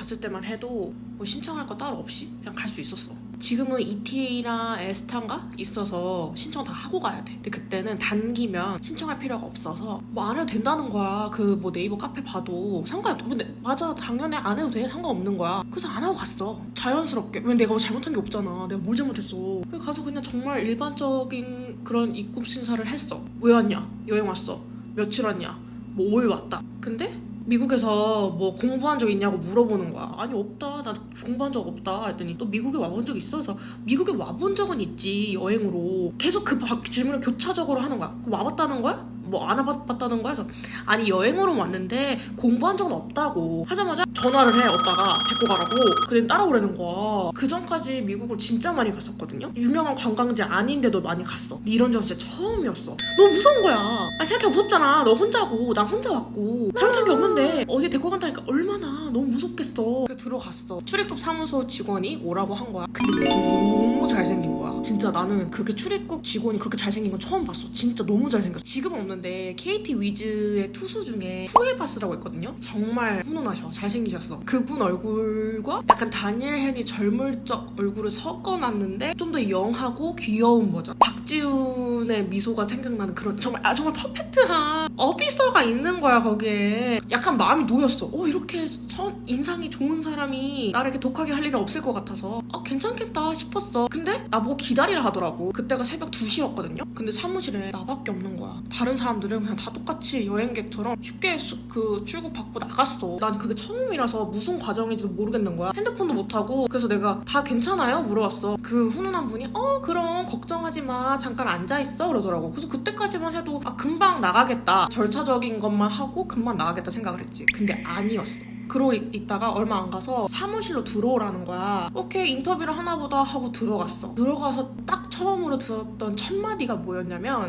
갔을 때만 해도 뭐 신청할 거 따로 없이 그냥 갈 수 있었어. 지금은 ETA나 에스타인가 있어서 신청 다 하고 가야 돼. 근데 그때는 단기면 신청할 필요가 없어서 뭐 안 해도 된다는 거야. 그 뭐 네이버 카페 봐도 상관없. 근데 맞아 당연히 안 해도 돼 상관없는 거야. 그래서 안 하고 갔어. 자연스럽게. 왜 내가 뭐 잘못한 게 없잖아. 내가 뭘 잘못했어. 그래서 가서 그냥 정말 일반적인 그런 입국 심사를 했어. 왜 왔냐? 여행 왔어. 며칠 왔냐? 뭐 5일 왔다. 근데 미국에서 뭐 공부한 적 있냐고 물어보는 거야. 아니 없다. 나 공부한 적 없다. 했더니 또 미국에 와본 적 있어? 그래서 미국에 와본 적은 있지 여행으로. 계속 그 바- 질문을 교차적으로 하는 거야. 와봤다는 거야? 뭐안 와봤다는 거야? 그래서 아니 여행으로 왔는데 공부한 적은 없다고. 하자마자 전화를 해 얻다가. 데리고 가라고. 그래 따라오라는 거야. 그 전까지 미국을 진짜 많이 갔었거든요. 유명한 관광지 아닌데도 많이 갔어. 이런 적 진짜 처음이었어. 너무 무서운 거야. 아 생각해 무섭잖아. 너 혼자고. 난 혼자 왔고. 잘못한 게 없는데 어디 데리고 간다니까 얼마나 너무 무섭겠어. 그래서 들어갔어. 출입국 사무소 직원이 오라고 한 거야. 근데 너무 잘생긴 진짜 나는 그렇게 출입국 직원이 그렇게 잘생긴 건 처음 봤어. 진짜 너무 잘생겼어. 지금은 없는데 KT 위즈의 투수 중에 후에바스라고 있거든요. 정말 훈훈하셔. 잘생기셨어. 그분 얼굴과 약간 다니엘 헨이 젊을 적 얼굴을 섞어놨는데 좀 더 영하고 귀여운 버전. 박지훈의 미소가 생각나는 그런 정말 아 정말 퍼펙트한 어피서가 있는 거야 거기에. 약간 마음이 놓였어. 어 이렇게 선, 인상이 좋은 사람이 나를 이렇게 독하게 할 일은 없을 것 같아서. 아 괜찮겠다 싶었어. 근데 나보고 기다리라 하더라고. 그때가 새벽 2시였거든요? 근데 사무실에 나밖에 없는 거야. 다른 사람들은 그냥 다 똑같이 여행객처럼 쉽게 수- 그 출국 받고 나갔어. 난 그게 처음이라서 무슨 과정인지도 모르겠는 거야. 핸드폰도 못하고 그래서 내가 다 괜찮아요? 물어봤어. 그 훈훈한 분이 어 그럼 걱정하지 마. 잠깐 앉아있어. 그러더라고. 그래서 그때까지만 해도 아 금방 나가겠다. 절차적인 것만 하고 금방 나가겠다 생각을 했지. 근데 아니었어 그러고 있- 있다가 얼마 안 가서 사무실로 들어오라는 거야. 오케이 인터뷰를 하나 보다 하고 들어갔어. 들어가서 딱 처음으로 들었던 첫 마디가 뭐였냐면